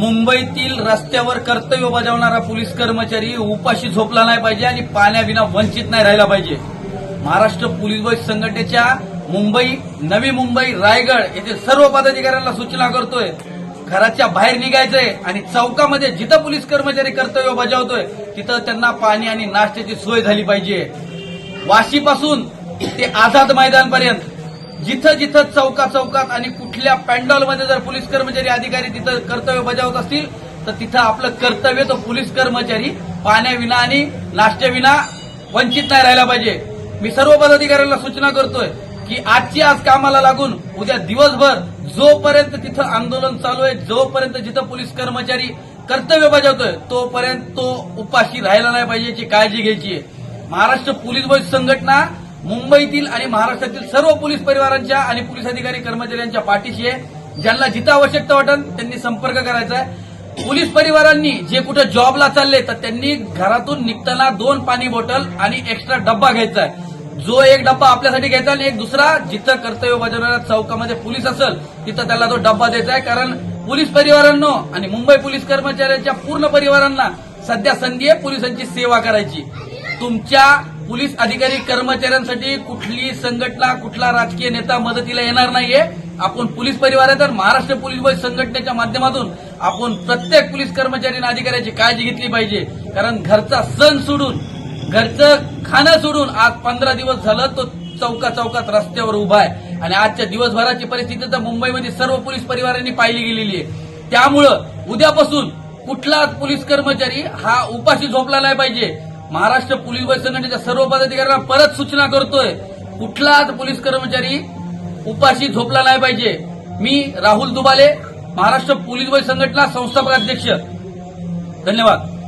मुंबईतील रस्त्यावर कर्तव्य बजावणारा पोलीस कर्मचारी उपाशी झोपला नाही पाहिजे आणि पाण्याविना वंचित नाही राहिला पाहिजे. महाराष्ट्र पोलीस बल संघटनेच्या मुंबई नवी मुंबई रायगड येथे सर्व पदाधिकाऱ्यांना सूचना करतोय. घराच्या बाहेर निघायचंय आणि चौकामध्ये जिथं पोलीस कर्मचारी कर्तव्य बजावतोय तिथं त्यांना पाणी आणि नाश्त्याची सोय झाली पाहिजे. वाशीपासून ते आझाद मैदानपर्यंत जिथं जिथं चौका चौकात आणि कुठल्या पॅन्डॉलमध्ये जर पोलीस कर्मचारी अधिकारी तिथं कर्तव्य बजावत असतील तर तिथं आपलं कर्तव्य तो पोलीस कर्मचारी पाण्याविना आणि नाश्त्याविना वंचित नाही राहायला पाहिजे. मी सर्व पदाधिकाऱ्यांना सूचना करतोय की आजची आज कामाला लागून उद्या दिवसभर जोपर्यंत तिथं आंदोलन चालू आहे जोपर्यंत जिथं पोलीस कर्मचारी कर्तव्य बजावतोय तोपर्यंत तो उपाशी राहायला नाही पाहिजे याची काळजी घ्यायची आहे. महाराष्ट्र पोलीस बल संघटना मुंबईतील आणि महाराष्ट्रातील सर्व पोलीस परिवारांच्या आणि पोलीस अधिकारी कर्मचाऱ्यांच्या पाठीशी आहे. ज्यांना जिथं आवश्यकता वाटेल त्यांनी संपर्क करायचा आहे. पोलीस परिवारांनी जे कुठं जॉबला चालले तर त्यांनी घरातून निघताना दोन पाणी बॉटल आणि एक्स्ट्रा डब्बा घ्यायचा आहे. जो एक डब्बा आपल्यासाठी घ्यायचा आणि एक दुसरा जिथं कर्तव्य बजावणाऱ्या चौकामध्ये पोलीस असेल तिथं त्याला तो डब्बा द्यायचा आहे. कारण पोलीस परिवारांनो आणि मुंबई पोलीस कर्मचाऱ्यांच्या पूर्ण परिवारांना सध्या संधी आहे पोलिसांची सेवा करायची. तुमच्या पोलीस अधिकारी कर्मचाऱ्यांसाठी कुठली संघटना कुठला राजकीय नेता मदतीला येणार नाहीये. आपण पोलीस परिवार आहे तर महाराष्ट्र पोलीस बल संघटनेच्या माध्यमातून आपण प्रत्येक पोलीस कर्मचारी आणि अधिकाऱ्याची काळजी घेतली पाहिजे. कारण घरचा सण सोडून घरचं खाणं सोडून आज पंधरा दिवस झालं तो चौका चौकात रस्त्यावर उभा आहे. आणि आजच्या दिवसभराची परिस्थिती तर मुंबईमध्ये सर्व पोलीस परिवारांनी पाहिली गेलेली आहे. त्यामुळं उद्यापासून कुठलाच पोलीस कर्मचारी हा उपाशी झोपला नाही पाहिजे. महाराष्ट्र पोलीस बल संघटनेच्या सर्व पदाधिकाऱ्यांना परत सूचना करतोय. कुठलाच पोलीस कर्मचारी उपाशी झोपला नाही पाहिजे? मी राहुल दुबाले महाराष्ट्र पोलीस बल संघटना संस्थापक अध्यक्ष. धन्यवाद.